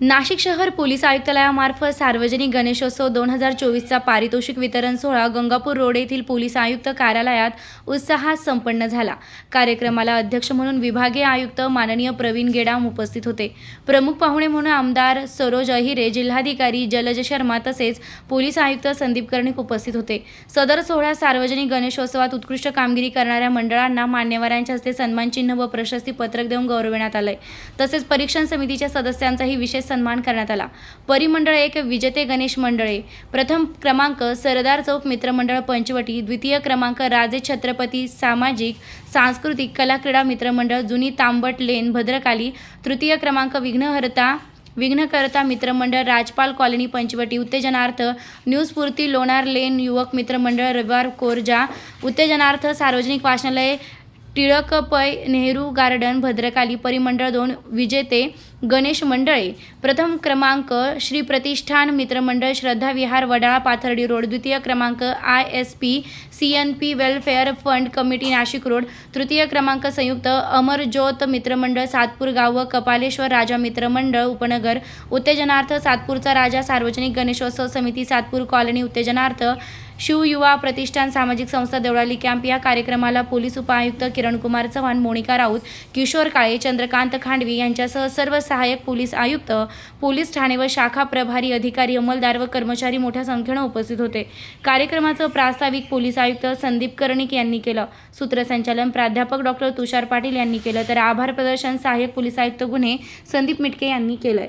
नाशिक शहर पोलीस आयुक्तालयामार्फत सार्वजनिक गणेशोत्सव दोन हजार चोवीसचा पारितोषिक वितरण सोहळा गंगापूर रोड येथील पोलीस आयुक्त कार्यालयात उत्साहात संपन्न झाला. कार्यक्रमाला अध्यक्ष म्हणून विभागीय आयुक्त माननीय प्रवीण गेडाम उपस्थित होते. प्रमुख पाहुणे म्हणून आमदार सरोज अहिरे जिल्हाधिकारी जलज शर्मा तसेच पोलीस आयुक्त संदीप कर्णिक उपस्थित होते. सदर सोहळ्यात सार्वजनिक गणेशोत्सवात उत्कृष्ट कामगिरी करणाऱ्या मंडळांना मान्यवरांच्या हस्ते सन्मानचिन्ह व प्रशस्ती पत्रक देऊन गौरविण्यात आलंय. तसेच परीक्षण समितीच्या सदस्यांचाही विशेष सन्मान करण्यात आला. परिमंडळ एक विजेते गणेश मंडळे. प्रथम क्रमांक सरदार चौक मित्रमंडळ पंचवटी. द्वितीय क्रमांक राजे छत्रपती सामाजिक सांस्कृतिक कला क्रीडा मित्रमंडळ जुनी तांबट लेन भद्रकाली. तृतीय क्रमांक विघ्नहर्ता विघ्नकर्ता मित्रमंडळ राजपाल कॉलनी पंचवटी. उत्तेजनार्थ न्यू स्फूर्ती लोणार लेन युवक मित्रमंडळ रविवार कोरजा. उत्तेजनार्थ सार्वजनिक वाचनालय टिळक पै नेहरू गार्डन भद्रकाली परिमंडळ दोन विजेते गणेश मंडळे. प्रथम क्रमांक श्री प्रतिष्ठान मित्रमंडळ श्रद्धा विहार वडाळा पाथर्डी रोड. द्वितीय क्रमांक I S P C N P welfare fund committee Nashik road. तृतीय क्रमांक संयुक्त अमरज्योत मित्रमंडळ सातपूर गाव व कपालेश्वर राजा मित्रमंडळ उपनगर. उत्तेजनार्थ सातपूरचा राजा सार्वजनिक गणेशोत्सव समिती सातपूर कॉलनी उत्तेजनार्थ. शिवयुवा प्रतिष्ठान सामाजिक संस्था देवळाली कॅम्प या कार्यक्रमाला पोलीस उपायुक्त किरणकुमार चव्हाण मोनिका राऊत किशोर काळे चंद्रकांत खांडवी यांच्यासह सर्व सहाय्यक पोलीस आयुक्त पोलीस ठाणे व शाखा प्रभारी अधिकारी अंमलदार व कर्मचारी मोठ्या संख्येनं उपस्थित होते. कार्यक्रमाचं प्रास्ताविक पोलीस आयुक्त संदीप कर्णिक यांनी केलं. सूत्रसंचालन प्राध्यापक डॉक्टर तुषार पाटील यांनी केलं. तर आभार प्रदर्शन सहाय्यक पोलीस आयुक्त गुन्हे संदीप मिटके यांनी केलंय.